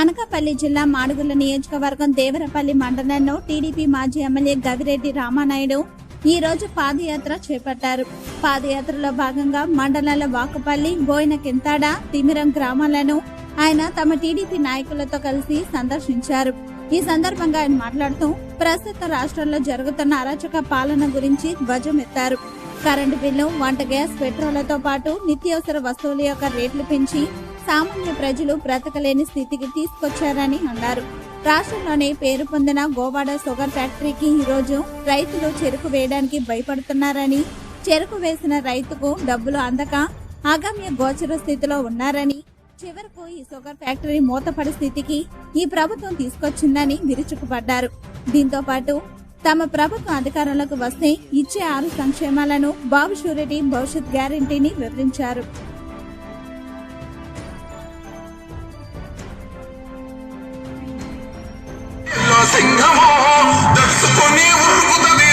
అనకాపల్లి జిల్లా మాడుగుల నియోజకవర్గం దేవరపల్లి మండలంలో టీడీపీ మాజీ ఎమ్మెల్యే గవిరెడ్డి రామానాయుడు ఈ రోజు పాదయాత్ర చేపట్టారు. పాదయాత్రలో భాగంగా మండలాల వాకపల్లి బోయిన కింతాడ తిమిరం గ్రామాలను ఆయన తమ టీడీపీ నాయకులతో కలిసి సందర్శించారు. ఈ సందర్భంగా ఆయన మాట్లాడుతూ ప్రస్తుత రాష్ట్రంలో జరుగుతున్న అరాచక పాలన గురించి ధ్వజమెత్తారు. కరెంటు బిల్లు వంట గ్యాస్ పెట్రోళ్ళతో పాటు నిత్యావసర వస్తువుల యొక్క రేట్లు పెంచి సామాన్య ప్రజలు బ్రతకలేని స్థితికి తీసుకొచ్చారని అన్నారు. రాష్ట్రంలోనే పేరు పొందిన గోవాడ షుగర్ ఫ్యాక్టరీకి ఈరోజు రైతులు చెరుకు వేయడానికి భయపడుతున్నారని చెరుకు వేసిన రైతుకు డబ్బులు అందక అగమ్య గోచర స్థితిలో ఉన్నారని చివరకు ఈ షుగర్ ఫ్యాక్టరీ మూతపడి స్థితికి ఈ ప్రభుత్వం తీసుకొచ్చిందని విరుచుకుపడ్డారు. దీంతో పాటు తమ ప్రభుత్వం అధికారంలోకి వస్తే ఇచ్చే ఆరు సంక్షేమాలను బాబు షూరిటీ భవిష్యత్ గ్యారంటీని వివరించారు. సింహమో దర్శకొని ఉరుకుతుంది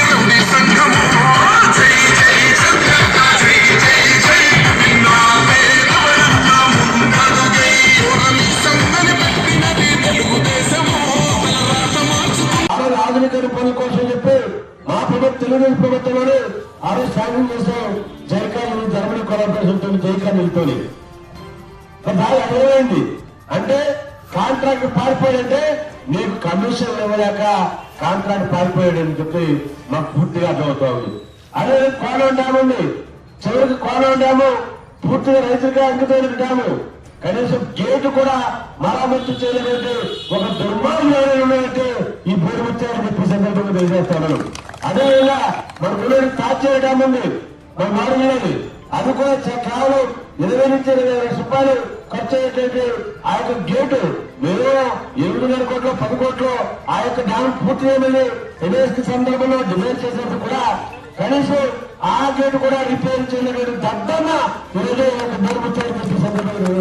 సంఘమో. జై జై జై జై జై. పేదవరన్న ముందడుగై పెట్టినది తెలుగుదేశమో ఆధునిక కోసం చెప్పి మా ప్రభుత్వం తెలుగుదేశం ప్రభుత్వంలోనే ఆరు సాగం సాయం జైకాలు జర్మనీ కొలాబరేషన్తో జైకాలు వెళ్తుంది అర్థమైంది అంటే కాంట్రాక్ట్ పారిపోయాడంటే నీకు కమిషన్ ఇవ్వలేక కాంట్రాక్ట్ పారిపోయాడు అని చెప్పి మాకు పూర్తిగా అర్థమవుతా ఉంది. అదే కోలం డ్యామ్ ఉంది. చివరికి కోలం డ్యాము పూర్తిగా రైతులుగా అంకితం డ్యాము. కనీసం గేటు కూడా మరామత్తు చేయలేదంటే ఒక దుర్మార్గం ఉన్నాయంటే ఈ బోరు వచ్చారని చెప్పి సందర్భంగా తెలియజేస్తాను అదేవిధంగా మన గుడి తాచేయడం ఉంది. మన మారు అది కూడా కేవలం ఇరవై నుంచి ఇరవై వేల రూపాయలు ఖర్చు అయ్యేటువంటి ఆ యొక్క గేటు మీరు ఎనిమిదిన్నర కోట్లు పది కోట్లు ఆ యొక్క డ్యామ్ పూర్తి చేయమని ఎన్ఎస్కి సందర్భంలో డిమాండ్ చేసినప్పుడు కూడా కనీసం ఆ గేటు కూడా రిపేర్ చేయలేటువంటి దద్దన్న ఈరోజు ఒక బోరు చెప్పి సందర్భంగా